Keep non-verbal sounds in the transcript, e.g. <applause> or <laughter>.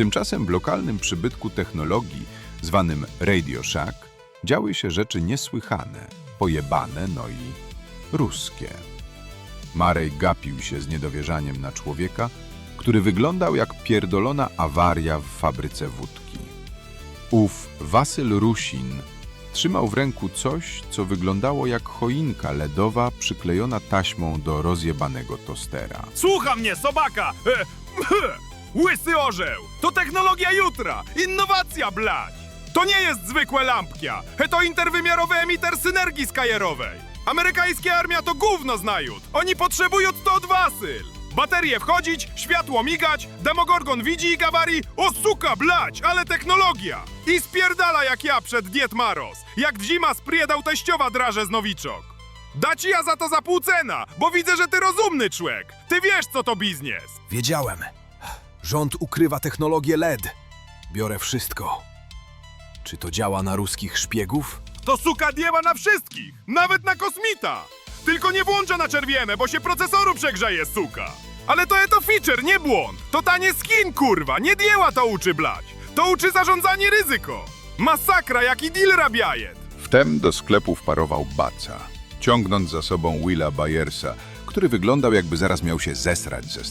Tymczasem w lokalnym przybytku technologii, zwanym Radio Shack, działy się rzeczy niesłychane, pojebane, no i ruskie. Marej gapił się z niedowierzaniem na człowieka, który wyglądał jak pierdolona awaria w fabryce wódki. Ów Wasyl Rusin trzymał w ręku coś, co wyglądało jak choinka ledowa przyklejona taśmą do rozjebanego tostera. Słucha mnie, sobaka! <clears throat> Łysy orzeł! To technologia jutra! Innowacja, blać! To nie jest zwykłe lampkia! To interwymiarowy emiter synergii skajerowej! Amerykańskie armia to gówno znajut! Oni potrzebują to od wasyl! Baterie wchodzić, światło migać, Demogorgon widzi i gawari O suka, blać, ale technologia! I spierdala jak ja przed Diet Maros! Jak zima spriedał teściowa draże z nowiczok! Da ci ja za to za pół cena, bo widzę, że ty rozumny człowiek. Ty wiesz, co to biznes. Wiedziałem. Rząd ukrywa technologię LED. Biorę wszystko. Czy to działa na ruskich szpiegów? To suka diewa na wszystkich, nawet na kosmita. Tylko nie włącza na czerwiene, bo się procesoru przegrzeje, suka. Ale to jest to feature, nie błąd. To tanie skin, kurwa, nie dieła to uczy blać. To uczy zarządzanie ryzyko. Masakra, jaki deal rabiajet. Wtem do sklepu wparował Baca, ciągnąc za sobą Willa Bayersa, który wyglądał jakby zaraz miał się zesrać ze